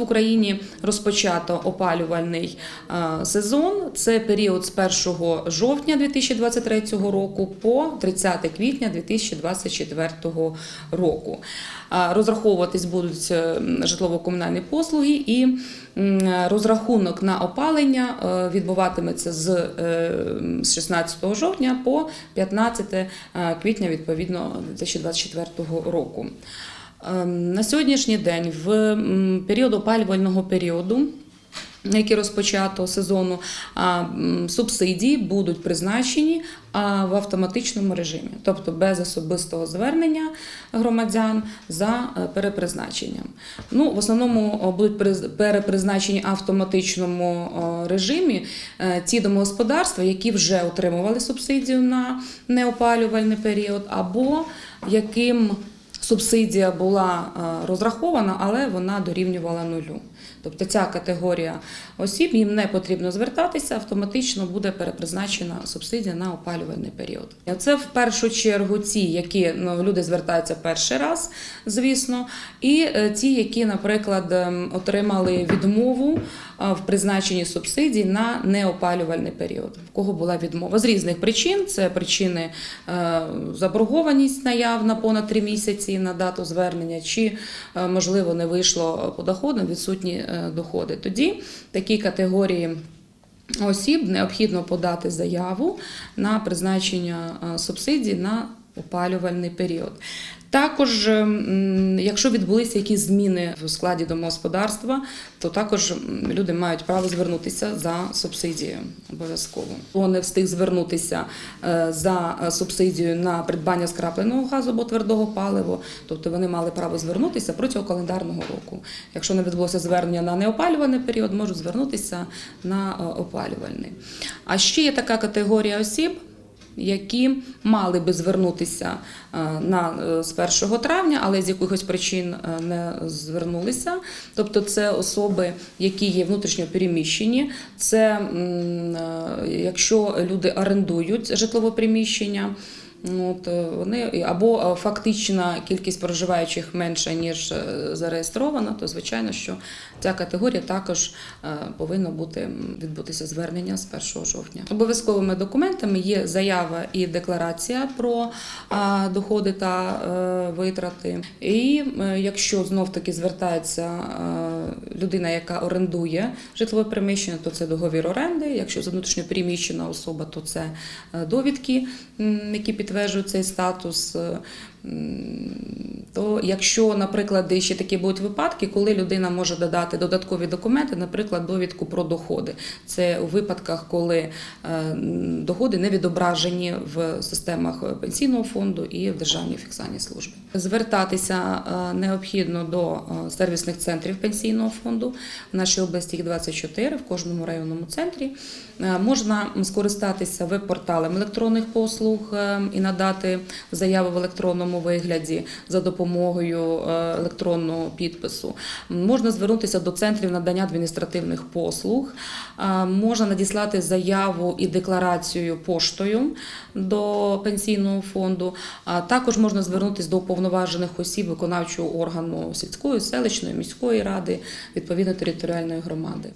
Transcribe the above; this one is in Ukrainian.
В Україні розпочато опалювальний е, сезон. Це період з 1 жовтня 2023 року по 30 квітня 2024 року. Е, Розраховуватись будуть е, житлово-комунальні послуги і розрахунок на опалення відбуватиметься з е, 16 жовтня по 15 е, квітня відповідно 2024 року. Ем, На сьогоднішній день, в період опалювального періоду, який розпочато сезону, субсидії будуть призначені в автоматичному режимі, тобто без особистого звернення громадян за е, перепризначенням. Ну, в основному будуть перепризначені автоматичному режимі е, ті домогосподарства, які вже отримували субсидію на неопалювальний період, або яким субсидія була е, розрахована, але вона дорівнювала нулю. Тобто ця категорія осіб їм не потрібно звертатися, автоматично буде перепризначена субсидія на опалювальний період. Це в першу чергу ті, які ну, люди звертаються перший раз, звісно, і е, ті, які, наприклад, ем, отримали відмову е, в призначенні субсидій на неопалювальний період. В кого була відмова з різних причин. Це причини заборгованість наявна понад три місяці на дату звернення, чи е, можливо не вийшло по доходам, відсутні е, доходи. Тоді такі категорії. Осіб необхідно подати заяву на призначення е, субсидій на опалювальний період. Також, якщо відбулися якісь зміни в складі домогосподарства, то також люди мають право звернутися за субсидією обов'язково. Хто не встиг звернутися е, за е, субсидією на придбання скрапленого газу або твердого палива, тобто вони мали право звернутися протягом календарного року. Якщо не відбулося звернення на неопалювальний період, можуть звернутися на е, опалювальний. А ще є така категорія осіб які мали би звернутися е, на е, з 1 травня, але з якихось причин е, не звернулися. Тобто, це особи, які є внутрішньо переміщені. Це якщо люди орендують житлове приміщення. От, е, вони або е, фактична кількість проживаючих менша ніж е, зареєстрована, то звичайно, що ця категорія також повинно бути відбутися звернення з 1 жовтня. Обов'язковими документами є заява і декларація про доходи та витрати. І якщо знов таки звертається людина, яка орендує житлове приміщення, то це договір оренди. Якщо це внутрішньо переміщена особа, то це довідки, які підтверджують цей статус. То якщо, наприклад, ще такі будуть випадки, коли людина може додати додаткові документи, наприклад, довідку про доходи. Це у випадках, коли е, доходи не відображені в системах пенсійного фонду і в державній фіксальній службі. Звертатися е, необхідно до е, сервісних центрів пенсійного фонду. В нашій області їх 24, в кожному районному центрі. Можна скористатися веб-порталем електронних послуг і надати заяву в електронному вигляді за допомогою е, електронного підпису. Можна звернутися до центрів надання адміністративних послуг. Е, Можна надіслати заяву і декларацію поштою до пенсійного фонду. Також можна звернутися до уповноважених осіб виконавчого органу сільської, селищної, міської ради відповідно територіальної громади.